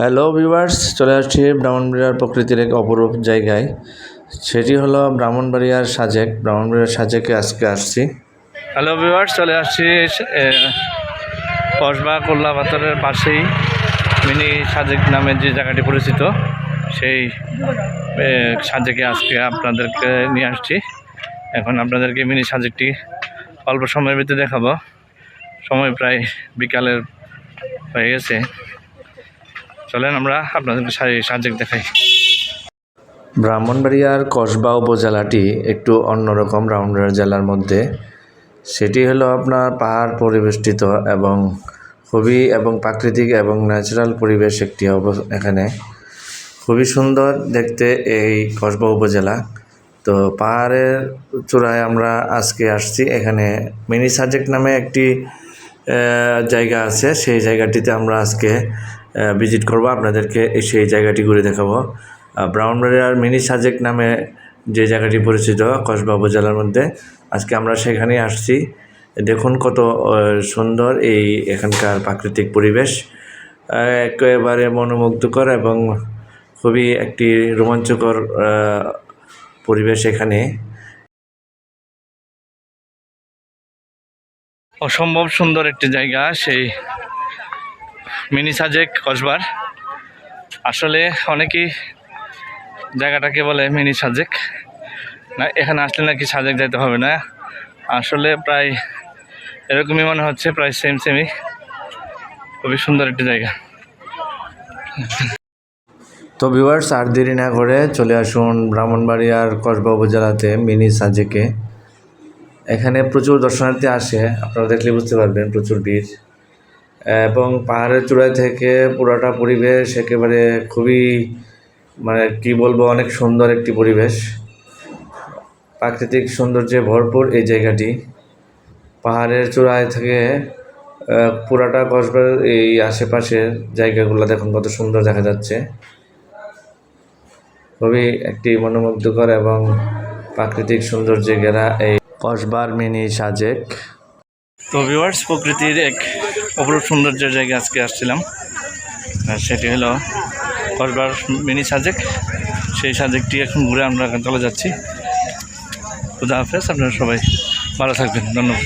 Hello viewers চলে আসছি ব্রাহ্মণবাড়িয়ার প্রকৃতির এক অপরূপ জায়গায়। সেটি হলো ব্রাহ্মণবাড়িয়ার সাজেক। ব্রাহ্মণবাড়িয়ার সাজেকে আজকে আসছি। হ্যালো ভিউয়ার্স চলে আসছি কসবা কোল্লা পাথরের পাশেই। মিনি সাজেক নামে যে জায়গাটি পরিচিত, সেই সাজেকে আজকে আপনাদেরকে নিয়ে আসছি। এখন আপনাদেরকে মিনি সাজেকটি অল্প সময়ের ভিতরে দেখাবো। সময় প্রায় বিকালের হয়ে গেছে। চলেন আমরা আপনাদের সা- সাজেক দেখাই। ব্রাহ্মণবাড়িয়ার কসবা উপজেলাটি একটু অন্যরকম রাউন্ডার জেলার মধ্যে। সেটি হলো আপনার পাহাড় পরিবেষ্টিত এবং খুবই এবং প্রাকৃতিক এবং ন্যাচারাল পরিবেশ একটি এখানে। খুবই সুন্দর দেখতে এই কসবা উপজেলা। তো পাহাড়ের চূড়ায় আমরা আজকে আসছি। এখানে মিনি সাজেক নামে একটি জায়গা আছে। সেই জায়গাটিতে আমরা আজকে ভিজিট করব আপনাদেরকে সেই জায়গাটি ঘুরে দেখাবো। আহ, ব্রাউনবাড়িয়ার মিনি সাজেক নামে যে জায়গাটি পরিচিত কসবা উপজেলার মধ্যে। আজকে আমরা সেখানেই আসছি। দেখুন কত সুন্দর এই এখানকার প্রাকৃতিক পরিবেশ। একেবারে মনোমুগ্ধকর এবং খুবই একটি রোমাঞ্চকর পরিবেশ এখানে। অসম্ভব সুন্দর একটি জায়গা সেই মিনি সাজেক, কসবার। আসলে অনেকেই জায়গাটাকে বলে মিনি সাজেক। না, এখানে আসলে নাকি সাজেক যাইতে হবে না। আসলে প্রায় এরকমই মনে হচ্ছে, প্রায় সেম সেমই খুবই সুন্দর একটি জায়গা। তো ভিউয়ার্স আর দেরি না করে চলে আসুন ব্রাহ্মণবাড়িয়ার কসবা উপজেলাতে মিনি সাজেকে। এখানে প্রচুর দর্শনার্থী আসে, আপনারা দেখলে বুঝতে পারবেন প্রচুর ভিড়। এবং পাহাড়ের চূড়ায় থেকে পুরোটা পরিবেশ একেবারে খুবই মানে কি বলব, অনেক সুন্দর একটি পরিবেশ। প্রাকৃতিক সৌন্দর্যে ভরপুর এই জায়গাটি। পাহাড়ের চূড়ায় থেকে পুরাটা কসবার এই আশেপাশের জায়গাগুলো দেখুন কত সুন্দর দেখা যাচ্ছে। খুবই একটি মনোমুগ্ধকর এবং প্রাকৃতিক সৌন্দর্যে ঘেরা এই কসবার মিনি সাজেক। তো ভিওয়ার্স প্রকৃতির এক অপরূপ সৌন্দর্যের জায়গায় আজকে আসছিলাম। আর সেটি হলো কসবার মিনি সাজেক। সেই সাজেকটি এখন ঘুরে আমরা চলে যাচ্ছি। খুদা হাফেজ, আপনারা সবাই ভালো থাকবেন। ধন্যবাদ।